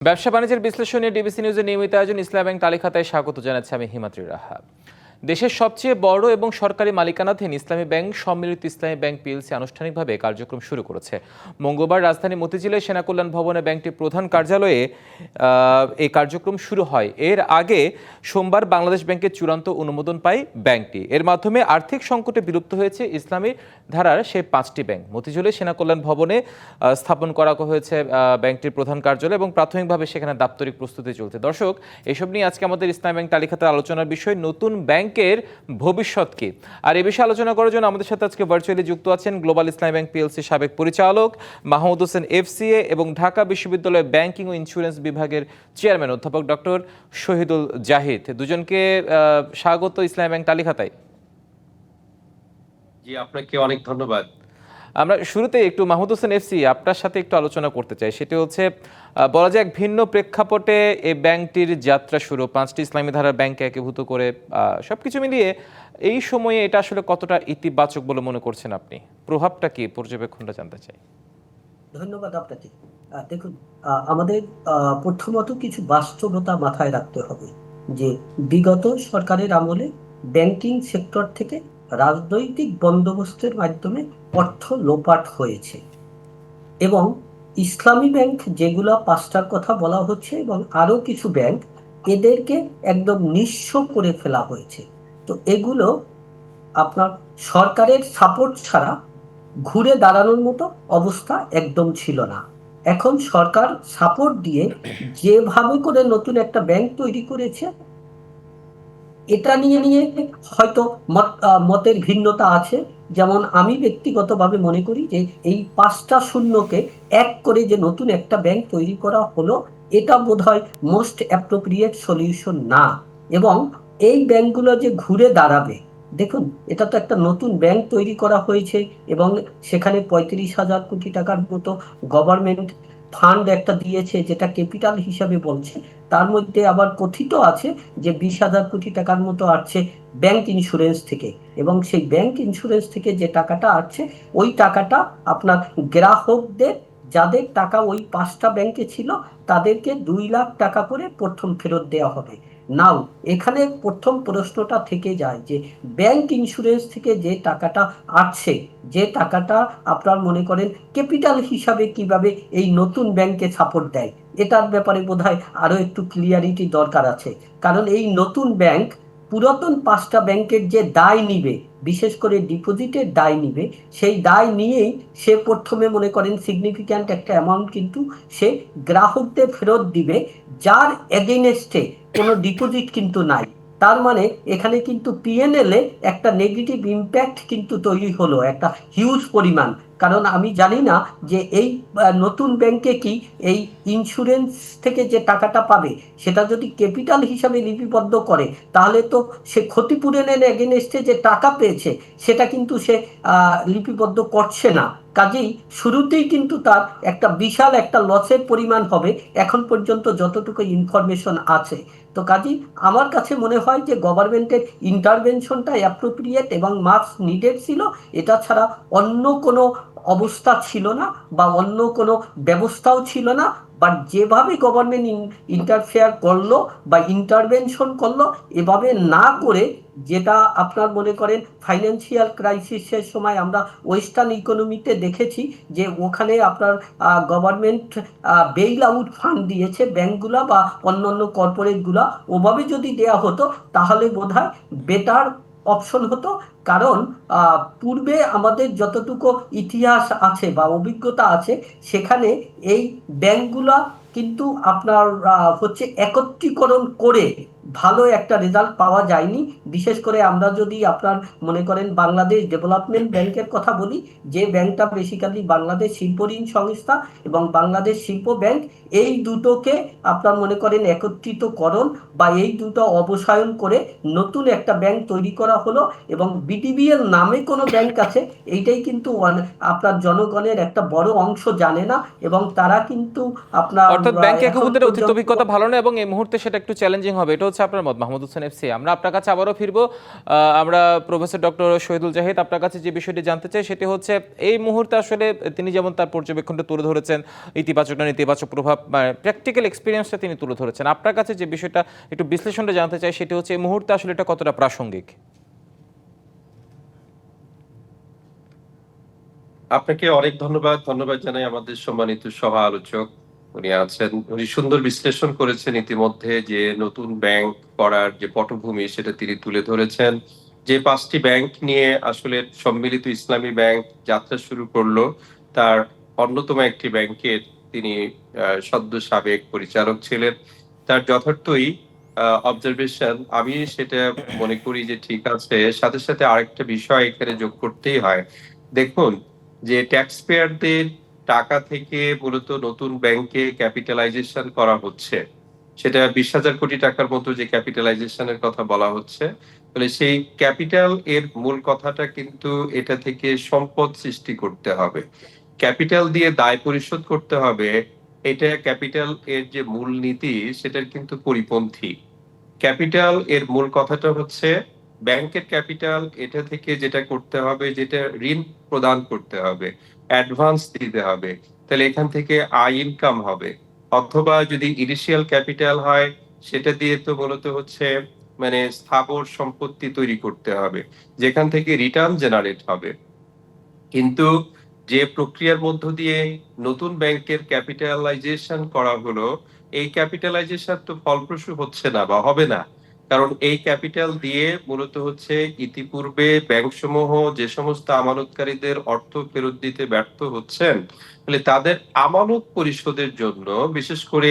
ব্যবসা বাণিজ্যের বিশ্লেষণে ডিবিসি নিউজের নিয়মিত আয়োজন ইসলাম ব্যাংক তালিকাতায় স্বাগত জানাচ্ছি আমি হিমাদ্রি রাহা দেশের সবচেয়ে বড় এবং সরকারি মালিকানাধীন ইসলামী ব্যাংক সম্মিলিত ইসলামী ব্যাংক পিএলসি আনুষ্ঠানিকভাবে কার্যক্রম শুরু করেছে। মঙ্গলবার রাজধানী মতিঝিলে সেনা কল্যাণ ভবনে ব্যাংকটির প্রধান কার্যালয়ে এই কার্যক্রম শুরু হয়। এর আগে সোমবার বাংলাদেশ ব্যাংকের চূড়ান্ত অনুমোদন পায় ব্যাংকটি। এর মাধ্যমে আর্থিক সংকটে বিলুপ্ত হয়েছে ইসলামী ধারার সেই পাঁচটি ব্যাংক। মতিঝিলে সেনা কল্যাণ ভবনে স্থাপন করা হয়েছে ব্যাংকটির প্রধান কার্যালয় এবং প্রাথমিকভাবে সেখানে দাপ্তরিক প্রস্তুতি চলছে। দর্শক, এসব নিয়ে আজকে আমাদের ইসলাম ব্যাংক তালিকাতে আলোচনার বিষয়, নতুন ব্যাংকের ভবিষ্যৎ কি? আর এ বিষয়ে আলোচনা করার জন্য আমাদের সাথে আজকে ভার্চুয়ালি যুক্ত আছেন গ্লোবাল ইসলাম ব্যাংক পিএলসি সাবেক পরিচালক মাহমুদ হোসেন এফসিএ এবং ঢাকা বিশ্ববিদ্যালয়ের ব্যাংকিং ও ইন্স্যুরেন্স বিভাগের চেয়ারম্যান অধ্যাপক ডক্টর শহীদুল জাহিদ। দুজনকে স্বাগত ইসলাম ব্যাংক তালিকাতায়। জি আপনাকে অনেক ধন্যবাদ। আমরা শুরুতে একটু মাহমুদ হোসেন এফসি আপনার সাথে একটু আলোচনা করতে চাই। সেটি হচ্ছে বলা যায় এক ভিন্ন প্রেক্ষাপটে এই ব্যাংকটির যাত্রা শুরু। পাঁচটি ইসলামী ধারার ব্যাংকে একীভূত করে সব কিছু মিলিয়ে এই সময়ে এটা আসলে কতটা ইতিবাচক বলে মনে করছেন আপনি? প্রভাবটা কি পর্যবেক্ষণটা জানতে চাই। ধন্যবাদ আপনাকে। দেখুন আমাদের প্রথমত কিছু বাস্তবতা মাথায় রাখতে হবে যে বিগত সরকারের আমলে ব্যাংকিং সেক্টর থেকে রাজনৈতিক বন্দোবস্তের মাধ্যমে অর্থ লোপাট হয়েছে এবং ইসলামী ব্যাংক যেগুলা পাঁচটার কথা বলা হচ্ছে এবং আরও কিছু ব্যাংক, এদেরকে একদম নিঃস্ব করে ফেলা হয়েছে। তো এগুলো আপনার সরকারের সাপোর্ট ছাড়া ঘুরে দাঁড়ানোর মতো অবস্থা একদম ছিল না। এখন সরকার সাপোর্ট দিয়ে যেভাবে করে নতুন একটা ব্যাংক তৈরি করেছে, এটা নিয়ে নিয়ে হয়তো মত মতের ভিন্নতা আছে। যেমন আমি ব্যক্তিগতভাবে মনে করি যে এই পাঁচটা শূন্যকে এক করে যে নতুন একটা ব্যাংক তৈরি করা হলো, এটা বোধ হয় মোস্ট অ্যাপ্রোপ্রিয়েট সলিউশন না। এবং এই ব্যাংকগুলো যে ঘুরে দাঁড়াবে, দেখুন, এটা তো একটা নতুন ব্যাংক তৈরি করা হয়েছে এবং সেখানে পঁয়ত্রিশ হাজার কোটি টাকার মতো গভর্নমেন্ট ফান্ড একটা দিয়েছে যেটা ক্যাপিটাল হিসাবে বলছে। তার মধ্যে আবার কথিত আছে যে বিশ হাজার কোটি টাকার মতো আসছে ব্যাংক ইন্স্যুরেন্স থেকে। এবং সেই ব্যাংক ইন্স্যুরেন্স থেকে যে টাকাটা আসছে, ওই টাকাটা আপনার গ্রাহকদের, যাদের টাকা ওই পাঁচটা ব্যাংকে ছিল, তাদেরকে দুই লাখ টাকা করে প্রথম ফেরত দেওয়া হবে। নাও এখানে প্রথম প্রশ্নটা থেকে যায় যে ব্যাংক ইন্স্যুরেন্স থেকে যে টাকাটা আসছে, যে টাকাটা আপনার মনে করেন ক্যাপিটাল হিসাবে কীভাবে এই নতুন ব্যাংকে সাপোর্ট দেয়, এটার ব্যাপারে বোধহয় আরও একটু ক্লিয়ারিটি দরকার আছে। কারণ এই নতুন ব্যাংক পুরাতন পাঁচটা ব্যাংকের যে দায় নিবে, বিশেষ করে ডিপোজিটের দায় নিবে, সেই দায় নিয়েই সে প্রথমে মনে করেন সিগনিফিক্যান্ট একটা অ্যামাউন্ট কিন্তু সে গ্রাহকদের ফেরত দিবে, যার এগেনস্টে কোনো ডিপোজিট কিন্তু নাই। তার মানে এখানে কিন্তু পিএনএল একটা নেগেটিভ ইম্প্যাক্ট কিন্তু তৈরি হলো, একটা হিউজ পরিমাণ। কারণ আমি জানি না যে এই নতুন ব্যাংকে কি এই ইন্স্যুরেন্স থেকে যে টাকাটা পাবে, সেটা যদি ক্যাপিটাল হিসাবে লিপিবদ্ধ করে, তাহলে তো সে ক্ষতিপূরণের এগেনস্টে যে টাকা পেয়েছে, সেটা কিন্তু সে লিপিবদ্ধ করছে না। কাজেই শুরুতেই কিন্তু তার একটা বিশাল একটা লসের পরিমাণ হবে, এখন পর্যন্ত যতটুকু ইনফরমেশন আছে। তো কাজেই আমার কাছে মনে হয় যে গভর্নমেন্টের ইন্টারভেনশনটা অ্যাপ্রোপ্রিয়েট এবং মার্কস নিডেড ছিল, এটা ছাড়া অন্য কোনো অবস্থা ছিল না বা অন্য কোনো ব্যবস্থাও ছিল না বাট যেভাবে গভর্নমেন্ট ইন্টারফেয়ার করল বা ইন্টারভেনশন করল, এভাবে না করে যেটা আপনার মনে করেন ফাইন্যান্সিয়াল ক্রাইসিসের সময় আমরা ওয়েস্টার্ন ইকোনমিতে দেখেছি যে ওখানে আপনার গভর্নমেন্ট বেইল আউট ফান্ড দিয়েছে ব্যাংকগুলা বা অন্যান্য কর্পোরেটগুলা ওভাবে যদি দেয়া হতো, তাহলে বোধহয় বেটার অপশন হতো। কারণ পূর্বে আমাদের যতটুকু ইতিহাস আছে বা অভিজ্ঞতা আছে, সেখানে এই ব্যাংকগুলা কিন্তু আপনার হচ্ছে একত্রীকরণ করে ভালো একটা রেজাল্ট পাওয়া যায়নি। বিশেষ করে আমরা যদি আপনার মনে করেন বাংলাদেশ ডেভেলপমেন্ট ব্যাংকের কথা বলি যে ব্যাংকটা বেসিক্যালি বাংলাদেশ শিল্প ঋণ সংস্থা এবং বাংলাদেশ শিল্প ব্যাংক এই দুটোকে আপনার মনে করেন একত্রিতকরণ বা এই দুটো অবসায়ন করে নতুন একটা ব্যাংক তৈরি করা হলো এবং বিডিবিএল নামে কোনো ব্যাংক আছে এইটাই কিন্তু আপনার জনগণের একটা বড় অংশ জানে না এবং তারা কিন্তু আপনার অর্থাৎ ব্যাংক অতীত অভিজ্ঞতা ভালো না এবং এই মুহূর্তে সেটা একটু চ্যালেঞ্জিং হবে। এটা হচ্ছে হচ্ছে আপনার মত মাহমুদ হোসেন এফসি। আমরা আপনার কাছে আবারও ফিরবো। আমরা প্রফেসর ডক্টর শহীদুল জাহিদ আপনার কাছে যে বিষয়টি জানতে চাই, সেটি হচ্ছে এই মুহূর্তে আসলে তিনি যেমন তার পর্যবেক্ষণটা তুলে ধরেছেন, ইতিবাচক না নেতিবাচক প্রভাব প্র্যাকটিক্যাল এক্সপিরিয়েন্সটা তিনি তুলে ধরেছেন। আপনার কাছে যে বিষয়টা একটু বিশ্লেষণটা জানতে চাই, সেটি হচ্ছে এই মুহূর্তে আসলে এটা কতটা প্রাসঙ্গিক? আপনাকে অনেক ধন্যবাদ। ধন্যবাদ জানাই আমাদের সম্মানিত সভা আলোচক উনি আছেন, উনি সুন্দর বিশ্লেষণ করেছেন ইতিমধ্যে যে নতুন ব্যাংক করার যে পটভূমি সেটা তিনি তুলে ধরেছেন। যে পাঁচটি ব্যাংক নিয়ে আসলে সম্মিলিত ইসলামী ব্যাংক যাত্রা শুরু করল, তার অন্যতম একটি ব্যাংকের তিনি সদ্য সাবেক পরিচালক ছিলেন। তার যথার্থই অবজারভেশন আমি সেটা মনে করি যে ঠিক আছে, সাথে সাথে আরেকটা বিষয় এখানে যোগ করতেই হয়। দেখুন, যে ট্যাক্স পেয়ারদের টাকা থেকে মূলত নতুন ব্যাংকে ক্যাপিটালাইজেশন করা হচ্ছে। সেটা বিশ হাজার কোটি টাকার মতো যে ক্যাপিটালাইজেশনের কথা বলা হচ্ছে, তাহলে সেই ক্যাপিটাল এর মূল কথাটা কিন্তু এটা থেকে সম্পদ সৃষ্টি করতে হবে। ক্যাপিটাল দিয়ে দায় পরিশোধ করতে হবে, এটা ক্যাপিটাল এর যে মূল নীতি, সেটার কিন্তু পরিপন্থী। ক্যাপিটাল এর মূল কথাটা হচ্ছে ব্যাংকের ক্যাপিটাল এটা থেকে যেটা করতে হবে, যেটা ঋণ প্রদান করতে হবে। অ্যাডভান্স দিতে হবে। তাহলে এখান থেকে আয় ইনকাম হবে। অথবা যদি ইনিশিয়াল ক্যাপিটাল হয়, সেটা দিয়ে তো মূলত হচ্ছে মানে স্থাবর সম্পত্তি তৈরি করতে হবে, যেখান থেকে রিটার্ন জেনারেট হবে। কিন্তু যে প্রক্রিয়ার মধ্য দিয়ে নতুন ব্যাংকের ক্যাপিটালাইজেশন করা হলো, এই ক্যাপিটালাইজেশন তো ফলপ্রসূ হচ্ছে না বা হবে না। কারণ এই ক্যাপিটাল দিয়ে মূলত হচ্ছে ইতিপূর্বে ব্যাংক সমূহ যে সমস্ত আমানতকারীদের অর্থ ফেরত দিতে ব্যর্থ হচ্ছেন, তাহলে তাদের আমানত পরিশোধের জন্য, বিশেষ করে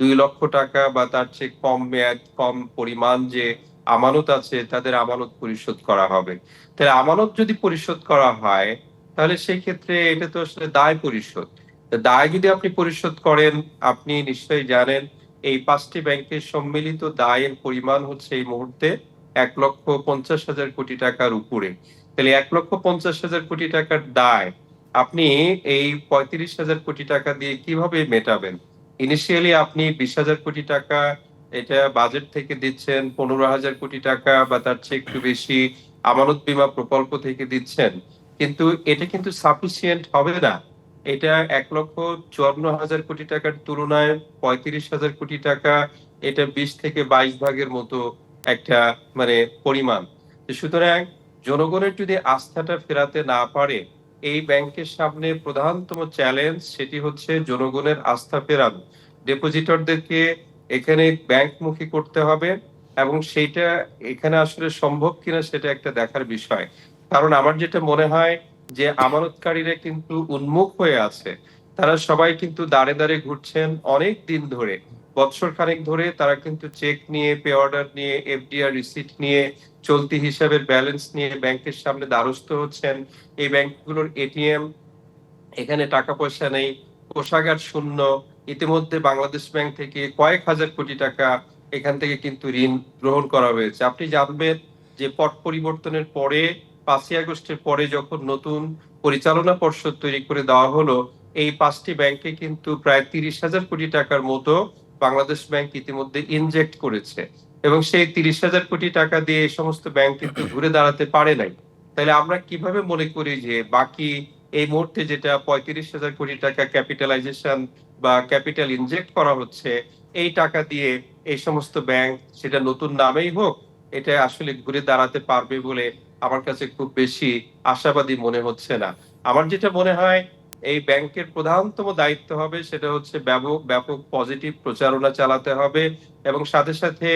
দুই লক্ষ টাকা বা তার চেয়ে কম মেয়াদ, কম পরিমাণ যে আমানত আছে, তাদের আমানত পরিশোধ করা হবে। তাহলে আমানত যদি পরিশোধ করা হয়, তাহলে সেই ক্ষেত্রে এটা তো আসলে দায় পরিশোধ। দায় যদি আপনি পরিশোধ করেন, আপনি নিশ্চয়ই জানেন এই পাঁচটি ব্যাংকের সম্মিলিত দায়ের পরিমাণ হচ্ছে এই মুহূর্তে এক লক্ষ পঞ্চাশ হাজার কোটি টাকার উপরে। তাহলে এক লক্ষ পঞ্চাশ হাজার কোটি টাকার দায় আপনি এই পঁয়ত্রিশ হাজার কোটি টাকা দিয়ে কীভাবে মেটাবেন? ইনিশিয়ালি আপনি বিশ হাজার কোটি টাকা, এটা বাজেট থেকে দিচ্ছেন, পনেরো হাজার কোটি টাকা বা তার চেয়ে একটু বেশি আমানত বীমা প্রকল্প থেকে দিচ্ছেন। কিন্তু এটা কিন্তু সাফিসিয়েন্ট হবে না। এটা এক লক্ষ চুয়ান্ন হাজার কোটি টাকার তুলনায় পঁয়ত্রিশ হাজার কোটি টাকা, এটা বিশ থেকে বাইশ ভাগের মতো একটা মানে পরিমাণ। সুতরাং জনগণের যদি আস্থাটা ফেরাতে না পারে, এই ব্যাংকের সামনে প্রধানতম চ্যালেঞ্জ সেটি হচ্ছে জনগণের আস্থা ফেরানো। ডেপোজিটরদেরকে এখানে ব্যাংকমুখী করতে হবে এবং সেইটা এখানে আসলে সম্ভব কিনা সেটা একটা দেখার বিষয়। কারণ আমার যেটা মনে হয় যে আমানতকারীরা কিন্তু উন্মুখ হয়ে আছে। তারা সবাই কিন্তু দাঁড়ে দাঁড়ে ঘুরছেন অনেক দিন ধরে। বছর খানেক ধরে তারা কিন্তু চেক নিয়ে পে অর্ডার নিয়ে এফডিআর রিসিট নিয়ে, চলতি হিসাবের ব্যালেন্স নিয়ে ব্যাংকের সামনে দ্বারস্থ হচ্ছেন। এই ব্যাংকগুলোর এটিএম এখানে টাকা পয়সা নেই, কোষাগার শূন্য। ইতিমধ্যে বাংলাদেশ ব্যাংক থেকে কয়েক হাজার কোটি টাকা এখান থেকে কিন্তু ঋণ গ্রহণ করা হয়েছে। আপনি জানবেন যে পট পরিবর্তনের পরে পাঁচই আগস্টের পরে যখন নতুন পরিচালনা পর্ষদ তৈরি করে দেওয়া হলো, এই পাঁচটি ব্যাংকে কিন্তু প্রায় তিরিশ হাজার কোটি টাকার মতো বাংলাদেশ ব্যাংক ইতিমধ্যে ইনজেক্ট করেছে এবং সেই তিরিশ হাজার কোটি টাকা দিয়ে এই সমস্ত ব্যাংক কিন্তু ঘুরে দাঁড়াতে পারে নাই। তাহলে আমরা কীভাবে মনে করি যে বাকি এই মুহূর্তে যেটা পঁয়ত্রিশ হাজার কোটি টাকা ক্যাপিটালাইজেশন বা ক্যাপিটাল ইনজেক্ট করা হচ্ছে, এই টাকা দিয়ে এই সমস্ত ব্যাংক সেটা নতুন নামেই হোক, এটা আসলে ঘুরে দাঁড়াতে পারবে বলে আমার কাছে খুব বেশি আশাবাদী মনে হচ্ছে না। আমার যেটা মনে হয়, এই ব্যাংকের প্রধানতম দায়িত্ব হবে সেটা হচ্ছে ব্যাপক ব্যাপক পজিটিভ প্রচারণা চালাতে হবে এবং সাথে সাথে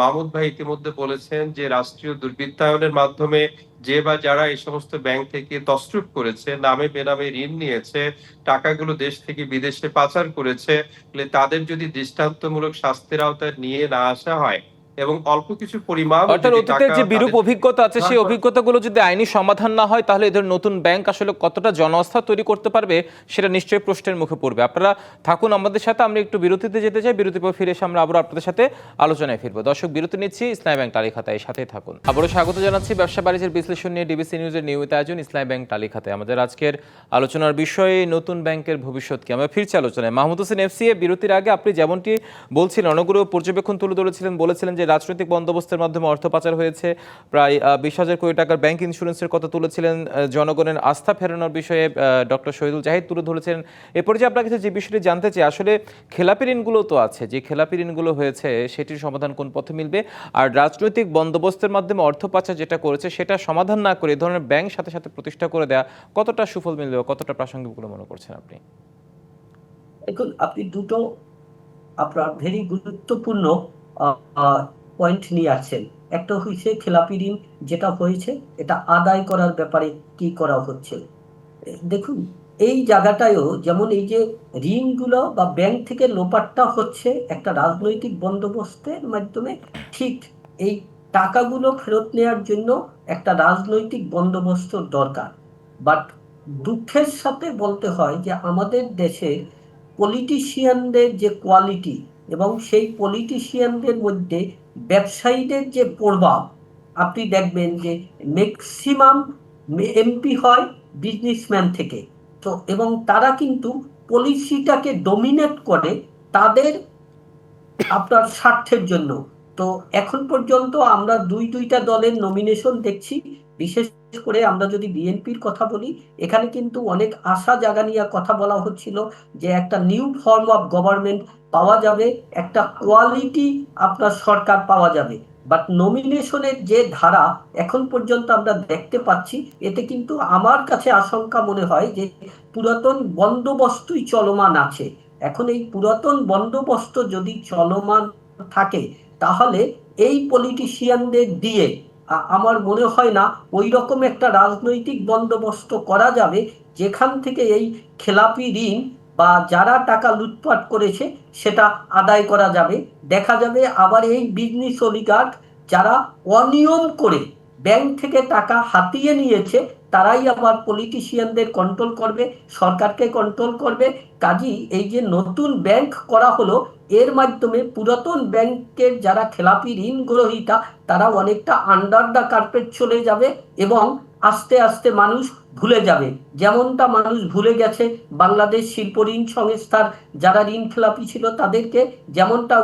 মাহমুদ ভাই ইতিমধ্যে বলেছেন যে রাষ্ট্রীয় দুর্বৃত্তায়নের মাধ্যমে যে বা যারা এই সমস্ত ব্যাংক থেকে তসরুপ করেছে, নামে বেনামে ঋণ নিয়েছে, টাকাগুলো দেশ থেকে বিদেশে পাচার করেছে, তাদের যদি দৃষ্টান্তমূলক শাস্তির আওতায় নিয়ে না আসা হয় এবং অল্প কিছু পরিমাণ অর্থাৎ অতীতের যে বিরূপ অভিজ্ঞতা আছে সেই অভিজ্ঞতাগুলো যদি আইনি সমাধান না হয় তাহলে এদের নতুন ব্যাংক আসলে কতটা জনআস্থা তৈরি করতে পারবে সেটা নিশ্চয়ই প্রশ্নের মুখে পড়বে। আপনারা থাকুন আমাদের সাথে আমরা একটু বিরতিতে যেতে চাই। বিরতির পর ফিরে এসে আমরা আবার আপনাদের সাথে আলোচনায় ফিরবো। দর্শক বিরতি নিচ্ছি ইসলামী ব্যাংক তালিখাতায় সাথে থাকুন। আবারও স্বাগত জানাচ্ছি ব্যবসা বাণিজ্যের বিশ্লেষণ নিয়ে ডিবিসি নিউজের নিয়মিত আয়োজন ইসলামী ব্যাংক তালিখাতে আমাদের আজকের আলোচনার বিষয়ে নতুন ব্যাংকের ভবিষ্যৎ কি? আমরা ফিরছি আলোচনায়। মাহমুদ হোসেন এফসিএ বিরতির আগে আপনি যেমনটি বলছিলেন অনেকগুলো পর্যবেক্ষণ তুলে ধরেছিলেন বলেছিলেন যে রাজনৈতিক বন্দোবস্তের মাধ্যমে অর্থ পাচার হয়েছে। প্রায় বিশ হাজার কোটি টাকার ব্যাংক ইন্স্যুরেন্সের কথা তুলেছিলেন জনগণের আস্থা ফেরানোর বিষয়ে ডক্টর শহীদুল জাহিদ তুলে ধরেছেন। এরপরে যে আপনার কাছে যে বিষয়টি জানতে চাই, আসলে খেলাপি ঋণগুলো তো আছে, যে খেলাপি ঋণগুলো হয়েছে, সেটির সমাধান কোন পথে মিলবে? আর রাজনৈতিক বন্দোবস্তের মাধ্যমে অর্থ পাচার যেটা করেছে, সেটা সমাধান না করে ধরনের ব্যাংক সাথে সাথে প্রতিষ্ঠা করে দেওয়া কতটা সুফল মিলবে কতটা প্রাসঙ্গিক বলে মনে করছেন আপনি? দেখুন, আপনি দুটো আপনার ভেরি গুরুত্বপূর্ণ পয়েন্ট নিয়ে আসছেন। একটা হয়েছে খেলাপি ঋণ, যেটা হয়েছে, এটা আদায় করার ব্যাপারে কি করা হচ্ছে? দেখুন, এই জায়গাটায়ও যেমন এই যে ঋণগুলো বা ব্যাংক থেকে লোপাটটা হচ্ছে একটা রাজনৈতিক বন্দোবস্তের মাধ্যমে, ঠিক এই টাকাগুলো ফেরত নেওয়ার জন্য একটা রাজনৈতিক বন্দোবস্ত দরকার। বাট দুঃখের সাথে বলতে হয় যে আমাদের দেশে পলিটিশিয়ানদের যে কোয়ালিটি এবং সেই পলিটিশিয়ানদের মধ্যে ব্যবসায়ীদের যে প্রভাব, আপনি দেখবেন যে ম্যাক্সিমাম এমপি হয় বিজনেসম্যান থেকে। তো এবং তারা কিন্তু পলিসিটাকে ডমিনেট করে তাদের আপনার স্বার্থের জন্য। তো এখন পর্যন্ত আমরা দুই দুইটা দলের নমিনেশন দেখছি, বিশেষ করে আমরা যদি বিএনপির কথা বলি, এখানে কিন্তু অনেক আশা জাগা নিয়ে কথা বলা হচ্ছিল যে একটা নিউ ফর্ম অফ গভর্নমেন্ট পাওয়া যাবে, একটা কোয়ালিটি আপনার সরকার পাওয়া যাবে। বাট নমিনেশনের যে ধারা এখন পর্যন্ত আমরা দেখতে পাচ্ছি, এতে কিন্তু আমার কাছে আশঙ্কা মনে হয় যে পুরাতন বন্দোবস্তই চলমান আছে। এখন এই পুরাতন বন্দোবস্ত যদি চলমান থাকে, তাহলে এই পলিটিশিয়ানদের দিয়ে আমার মনে হয় না ওই রকম একটা রাজনৈতিক বন্দোবস্ত করা যাবে যেখান থেকে এই খেলাপি ঋণ বা যারা টাকা লুটপাট করেছে সেটা আদায় করা যাবে। দেখা যাবে আবার এই বিজনেস অলিগার্ড যারা অনিয়ম করে ব্যাংক থেকে টাকা হাতিয়ে নিয়েছে তারাই আবার পলিটিশিয়ানদের কন্ট্রোল করবে, সরকারকে কন্ট্রোল করবে। কাজী, এই যে নতুন ব্যাংক করা হলো, এর মাধ্যমে পুরাতন ব্যাংকের যারা খেলাপি ঋণ গ্রহীতা তারা অনেকটা আন্ডার দ্য কার্পেট চলে যাবে এবং আস্তে আস্তে মানুষ ভুলে যাবে। যেমনটা মানুষ ভুলে গেছে বাংলাদেশ শিল্প ঋণ সংস্থার যারা ঋণ খেলাপি ছিল তাদেরকে যেমনটা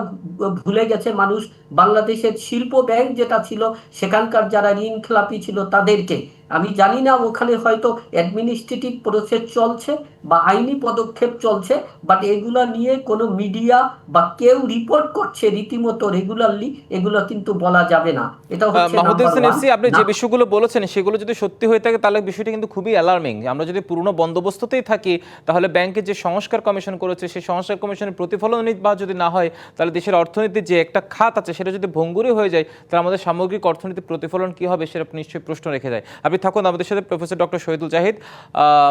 ভুলে গেছে মানুষ বাংলাদেশের শিল্প ব্যাংক যেটা ছিল সেখানকার যারা ঋণ খেলাপি ছিল তাদেরকে। আমি জানি না ওখানে হয়তো অ্যাডমিনিস্ট্রেটিভ প্রসেস চলছে বা আইনি পদক্ষেপ চলছে বাট এগুলো নিয়ে কোনো মিডিয়া বা কেউ রিপোর্ট করছে রীতিমতো রেগুলারলি এগুলো কিন্তু বলা যাবে না। এটা হচ্ছে আপনি যে বিষয়গুলো বলেছেন সেগুলো যদি সত্যি হয়ে থাকে তাহলে বিষয়টি কিন্তু খুবই অ্যালার্মিং আমরা যদি পুরনো বন্দোবস্ততেই থাকি, তাহলে ব্যাংকের যে সংস্কার কমিশন করেছে, সেই সংস্কার কমিশনের প্রতিফলন বা যদি না হয়, তাহলে দেশের অর্থনীতির যে একটা খাত আছে, সেটা যদি ভঙ্গুরি হয়ে যায়, তাহলে আমাদের সামগ্রিক অর্থনীতির প্রতিফলন কী হবে, সেটা নিশ্চয়ই প্রশ্ন রেখে যায়। আপনি থাকুন আমাদের সাথে, professor doctor Shahidul Zahid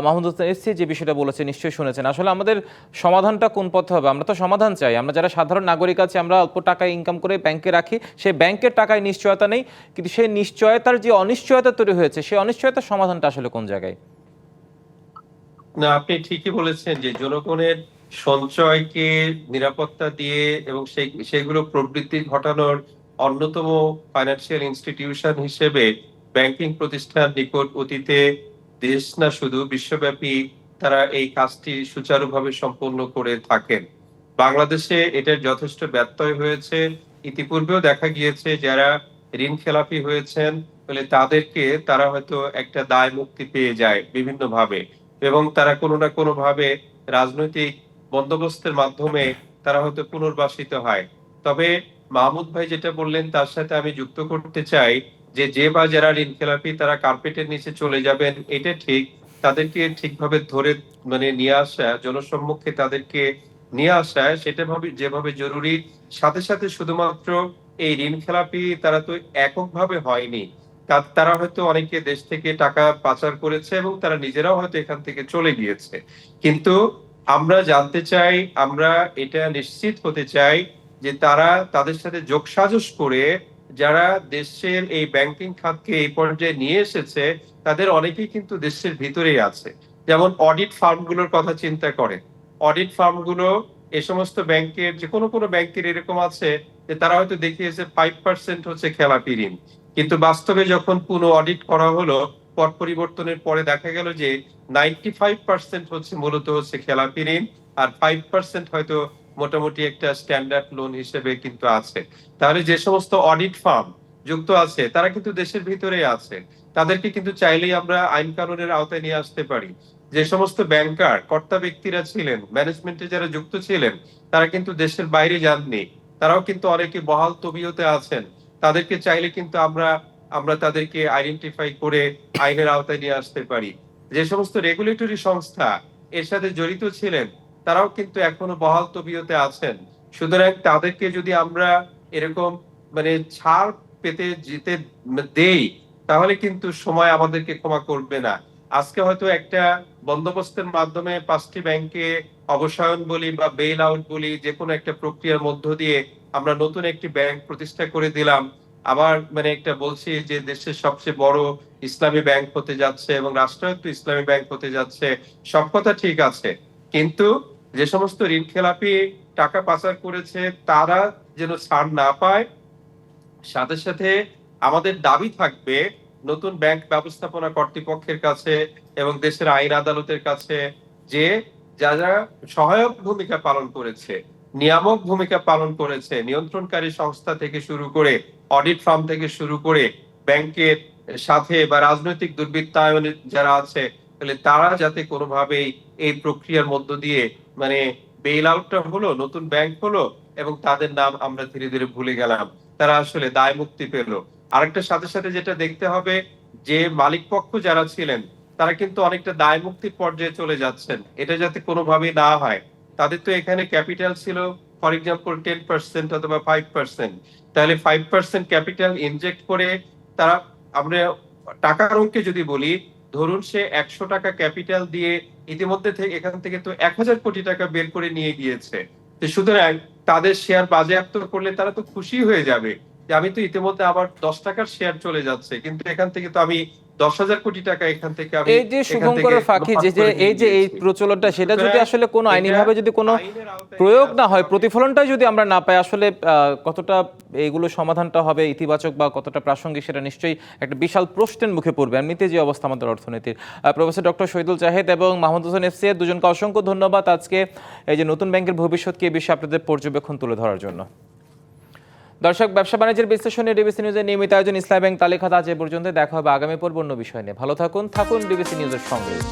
Mahmud Hossain SC যে বিষয়টা বলেছে নিশ্চয়ই শুনেছেন। আসলে আমাদের সমাধানটা কোন পথে হবে? আমরা তো সমাধান চাই। আমরা যারা সাধারণ নাগরিক আছি, আমরা অল্প টাকা ইনকাম করে ব্যাংকে রাখি সেই ব্যাংকের টাকায় নিশ্চয়তা নেই, কিন্তু সেই নিশ্চয়তার যে অনিশ্চয়তা তৈরি হয়েছে, সেই অনিশ্চয়তার সমাধানটা আসলে কোন জায়গায়? না, আপনি ঠিকই বলেছেন যে জনগণের সঞ্চয়কে নিরাপত্তা দিয়ে এবং সেগুলো প্রবৃদ্ধি ঘটানোর অন্যতম ফাইন্যান্সিয়াল ইনস্টিটিউশন হিসেবে ব্যাংকিং প্রতিষ্ঠান নিকট অতীতে দেশ না শুধু বিশ্বব্যাপী তারা এই কাজটি সুচারুভাবে সম্পন্ন করে থাকেন। বাংলাদেশে এটার যথেষ্ট ব্যত্যয় হয়েছে। ইতিপূর্বেও দেখা গিয়েছে যারা ঋণ খেলাপি হয়েছেন বলে তাদেরকে তারা হয়তো একটা দায় মুক্তি পেয়ে যায় বিভিন্ন ভাবে এবং তারা কোনো না কোনো ভাবে রাজনৈতিক বন্দোবস্তের মাধ্যমে তারা হয়তো পুনর্বাসিত হয়। তবে মাহমুদ ভাই যেটা বললেন, তার সাথে আমি যুক্ত করতে চাই যে যে বা যারা ঋণ খেলাপি তারা কার্পেটের নিচে চলে যাবেন, এটা ঠিক। তাদেরকে ঠিকভাবে ধরে মানে নিয়ে আসা, জনসম্মুখে তাদেরকে নিয়ে আসা, সেটা ভাবে, যেভাবে জরুরি। সাথে সাথে শুধুমাত্র এই ঋণ খেলাপি তারা তো এককভাবে হয়নি। তারা হয়তো অনেকে দেশ থেকে টাকা পাচার করেছে এবং তারা নিজেরাও হয়তো এখান থেকে চলে গিয়েছে। কিন্তু আমরা জানতে চাই, আমরা এটা নিশ্চিত হতে চাই যে তারা তাদের সাথে যোগসাজশ করে যারা দেশের এই ব্যাংকিং খাতকে এই পর্যায়ে নিয়ে এসেছে, তাদের অনেকেই কিন্তু দেশের ভিতরেই আছে। যেমন অডিট ফার্মগুলোর কথা চিন্তা করে অডিট ফার্মগুলো এ সমস্ত ব্যাংকের যে কোনো কোনো ব্যাংকের এরকম আছে যে তারা হয়তো দেখিয়েছে ফাইভ পার্সেন্ট হচ্ছে খেলাপি ঋণ। কিন্তু বাস্তবে যখন পুনঃ অডিট করা হলো, পট পরিবর্তনের পরে দেখা গেল যে নাইনটি ফাইভ পার্সেন্ট হচ্ছে মূলত হচ্ছে খেলাপি ঋণ, আর ফাইভ পার্সেন্ট হয়তো মোটামুটি একটা স্ট্যান্ডার্ড লোন হিসেবে কিন্তু আছে। তাহলে যে সমস্ত অডিট ফার্ম যুক্ত আছে, তারা কিন্তু দেশের ভিতরেই আছে। তাদেরকে কিন্তু চাইলেই আমরা আইন কানুনের আওতায় নিয়ে আসতে পারি। যে সমস্ত ব্যাংকার কর্তা ব্যক্তিরা ছিলেন ম্যানেজমেন্টে যারা যুক্ত ছিলেন, তারা কিন্তু দেশের বাইরে যাননি। তারাও কিন্তু অনেকে বহাল তবিয়তে আছেন। তাদেরকে চাইলে কিন্তু আমরা আমরা তাদেরকে আইডেন্টিফাই করে আইনের আওতায় নিয়ে আসতে পারি। যে সমস্ত রেগুলেটরি সংস্থা এর সাথে জড়িত ছিলেন, তারাও কিন্তু এখনও বহাল তবিয়তে আছেন। সুতরাং তাদেরকে যদি আমরা এরকম মানে ছাড় পেতে যেতে দেই, তাহলে কিন্তু সময় আমাদেরকে ক্ষমা করবে না। আজকে হয়তো একটা বন্দোবস্তের মাধ্যমে পাঁচটি ব্যাংকে অবসায়ন বলি বা বেইল আউট বলি যে কোনো একটা প্রক্রিয়ার মধ্য দিয়ে আমরা নতুন একটি ব্যাংক প্রতিষ্ঠা করে দিলাম। আবার মানে একটা বলছি যে দেশের সবচেয়ে বড় ইসলামী ব্যাংক হতে যাচ্ছে এবং রাষ্ট্রায়ত্ত ইসলামী ব্যাংক হতে যাচ্ছে, সব কথা ঠিক আছে। কিন্তু যে সমস্ত ঋণ খেলাপি টাকা পাচার করেছে, তারা যেন ছাড় না পায়, সাথে সাথে আমাদের দাবি থাকবে নতুন ব্যাংক ব্যবস্থাপনা কর্তৃপক্ষের কাছে এবং দেশের আইন আদালতের কাছে যে যারা সহায়ক ভূমিকা পালন করেছে নিয়ামক ভূমিকা পালন করেছে। নিয়ন্ত্রণকারী সংস্থা থেকে শুরু করে, অডিট ফার্ম থেকে শুরু করে, ব্যাংকের সাথে বা রাজনৈতিক দুর্বৃত্তায়নের যারা আছে, তাহলে তারা যাতে কোনোভাবেই এই প্রক্রিয়ার মধ্য দিয়ে মানে বেইল আউটটা হলো, নতুন ব্যাংক হলো এবং তাদের নাম আমরা ধীরে ধীরে ভুলে গেলাম। তারা আসলে দায় মুক্তি পেল। আরেকটা সাথে সাথে যেটা দেখতে হবে, যে মালিক পক্ষ যারা ছিলেন, তারা কিন্তু অনেকটা দায় মুক্তির পর্যায়ে চলে যাচ্ছেন। এটা যাতে কোনোভাবেই না হয়। তাদের তো এখানে ক্যাপিটাল ছিল ফর এক্সাম্পল টেন পার্সেন্ট অথবা ফাইভ পার্সেন্ট তাহলে ফাইভ পার্সেন্ট ক্যাপিটাল ইনজেক্ট করে তারা, আমরা টাকার অঙ্কে যদি বলি, ধরুন সে একশো টাকা ক্যাপিটাল দিয়ে ইতিমধ্যে থেকে এখান থেকে তো এক হাজার কোটি টাকা বের করে নিয়ে গিয়েছে। তো সুতরাং তাদের শেয়ার বাজেয়াপ্ত করলে তারা তো খুশি হয়ে যাবে যে আমি তো ইতিমধ্যে আবার দশ টাকার শেয়ার চলে যাচ্ছে, কিন্তু এখান থেকে তো আমি দশ হাজার কোটি টাকা এখান থেকে আমি এই যে শুভঙ্করের ফাঁকি যে যে এই যে এই প্রচলনটা সেটা যদি আসলে কোনো আইনিভাবে যদি কোনো প্রয়োগ না হয়। প্রতিফলনটাই যদি আমরা না পাই আসলে কতটা এইগুলো সমাধানটা হবে ইতিবাচক বা কতটা প্রাসঙ্গিক সেটা নিশ্চয়ই একটা বিশাল প্রশ্নের মুখে পড়বে। এমনিতে যে অবস্থা আমাদের অর্থনীতির। প্রফেসর ডক্টর শহীদুল জাহেদ এবং মাহমুদ হোসেন দুজনকে অসংখ্য ধন্যবাদ আজকে এই যে নতুন ব্যাংকের ভবিষ্যৎকে এই বিষয়ে আপনাদের পর্যবেক্ষণ তুলে ধরার জন্য। দর্শক, ব্যবসা বাণিজ্যের বিশ্লেষণে ডিবিসি নিউজের নিয়মিত আয়োজন ইসলাম ব্যাংক তালিকা আজ এ পর্যন্ত দেখা হবে আগামী পর্ব অন্য বিষয় নিয়ে। ভালো থাকুন থাকুন ডিবিসি নিউজের সঙ্গে।